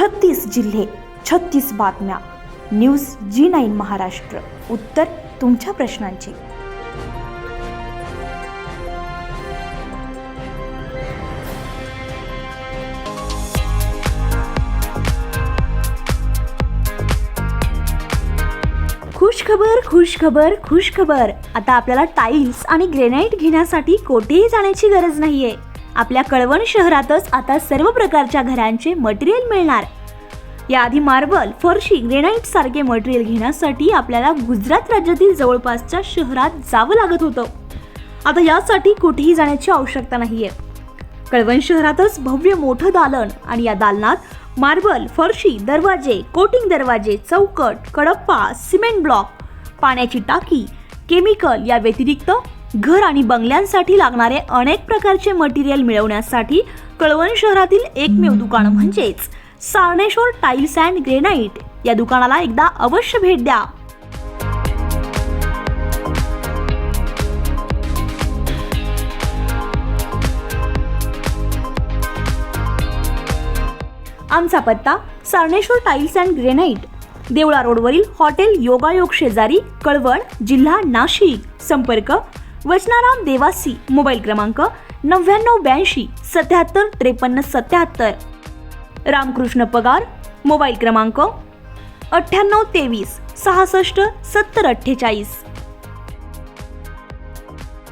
छत्तीस जिल्हे छत्तीस बातम्या. News G nine Maharashtra. उत्तर तुमच्या प्रश्नांची. खुश खबर खुश खबर खुश खबर आता आपल्याला टाईल्स आणि ग्रेनाइट घेण्यासाठी कोठेही जाण्याची गरज नाहीये. आपल्या कळवण शहरातच आता सर्व प्रकारच्या घरांचे मटेरियल मिळणार. याआधी मार्बल फरशी ग्रेनाईट सारखे मटेरियल घेण्यासाठी आपल्याला गुजरात राज्यातील जवळपासच्या शहरात जावं लागत होतं. आता यासाठी कुठेही जाण्याची आवश्यकता नाहीये. कळवण शहरातच भव्य मोठं दालन आणि या दालनात मार्बल फरशी दरवाजे कोटिंग दरवाजे चौकट कडप्पा सिमेंट ब्लॉक पाण्याची टाकी केमिकल या व्यतिरिक्त घर आणि बंगल्यांसाठी लागणारे अनेक प्रकारचे मटेरियल मिळवण्यासाठी कळवण शहरातील एकमेव दुकान म्हणजेच सारणेश्वर टाईल्स अँड ग्रेनाइट या दुकानाला एकदा अवश्य भेट द्या. आमचा पत्ता Saraneshwar tiles and granite Devla रोडवरील हॉटेल योगायोग शेजारी कळवण जिल्हा नाशिक. संपर्क वचनाराम देवासी मोबाईल क्रमांक नव्याण्णव ब्याऐंशी सत्याहत्तर त्रेपन्न सत्याहत्तर. रामकृष्ण पगार मोबाईल क्रमांक अठ्ठ्याण्णव तेवीस सहासष्ट सत्तर अठ्ठेचाळीस.